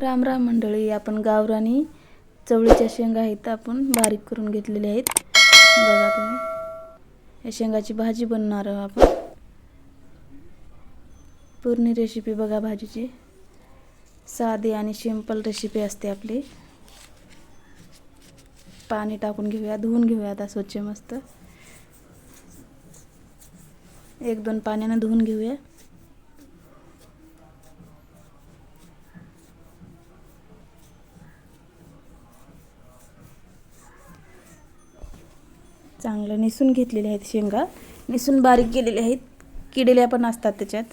राम राम मंडळी आपण गावरानी चवळीच्या शेंगा आहेत आपण बारीक करून घेतलेल्या आहेत. बघा तुम्ही. या शेंगाची भाजी बनवणार आहोत आपण. पूर्ण रेसिपी बघा भाजीची. साधी आणि सिंपल रेसिपी असते आपली. पाणी टाकून घेऊया धुवून घेऊया आता स्वच्छ मस्त. एक दोन पाण्यानं धुवून घेऊया. चांगलं निसून घेतलेले आहेत शेंगा. निसून बारीक केलेले आहेत. किडेल्या पण असतात त्याच्यात.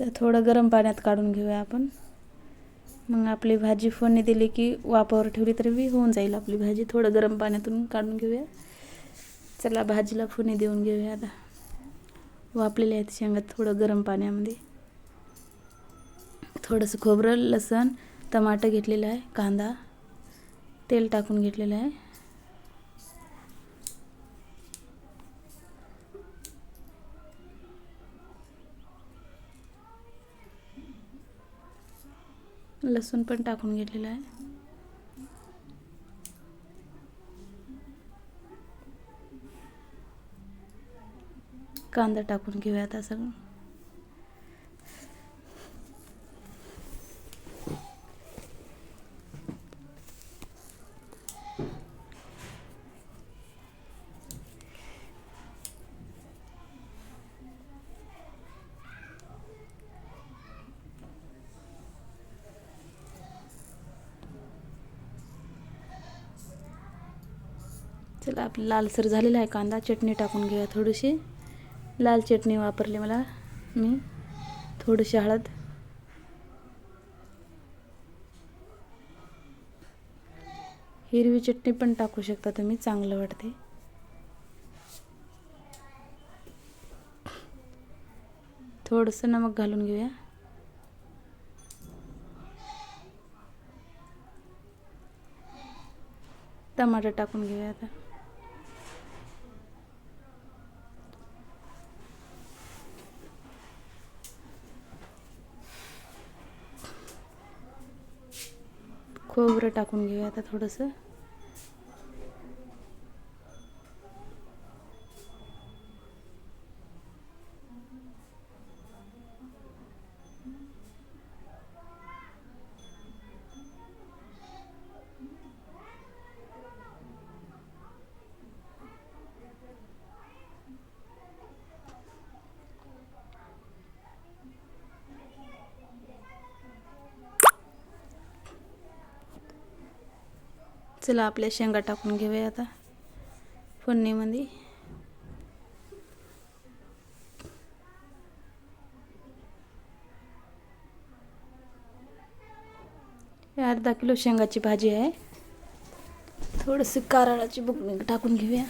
थोडं गरम पाण्यात काढून घेऊया आपण. मग आपली भाजी फोडणी दिली की वापावर ठेवली तरी बी होऊन जाईल आपली भाजी. थोडं गरम पाण्यातून काढून घेऊया. चला भाजीला फोडणी देऊन घेऊया आता. वापलेले आहेत शेंगा थोडं गरम पाण्यामध्ये. थोडंसं खोबरं लसण टमाटर घेतलेलं आहे कांदा तेल टाकून घेतलेलं आहे. लसूण पण टाकून घेतलेलं आहे. कांदा टाकून घेऊया आता सगळं. चला आप लालसर झालेला आहे कांदा. चटणी टाकून घेऊया थोडीशी. लाल चटणी वापरली मला मी. थोडीशी हळद. हिरवी चटणी पण टाकू शकता तुम्ही चांगलं वाटते. थोडंसं नमक घालून घेऊया. टमाटर टाकून घेऊया आता. खोबरं टाकून घेऊया आता थोडंसं. चला आपल्या शेंगा टाकून घेऊया आता. फोडणीमध्ये. अर्धा किलो शेंगाची भाजी आहे. थोडंसं कारळाची बुकणी टाकून घेऊया.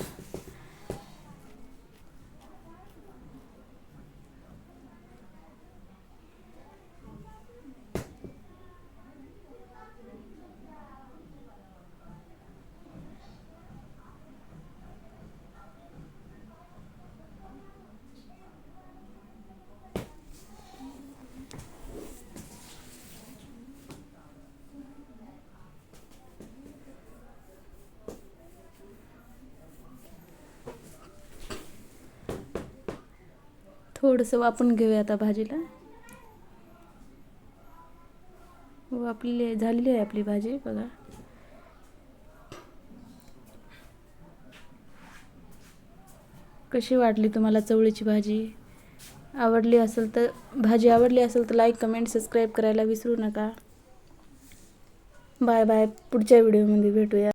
थोडंसं वापून घेऊया आता भाजीला. हो, वापलेली झालेली आहे आपली भाजी बघा. कशी वाटली तुम्हाला चवळीची भाजी? आवडली असेल तर भाजी आवडली असेल तर लाईक कमेंट सबस्क्राईब करायला विसरू नका. बाय बाय पुढच्या व्हिडिओमध्ये भेटूया.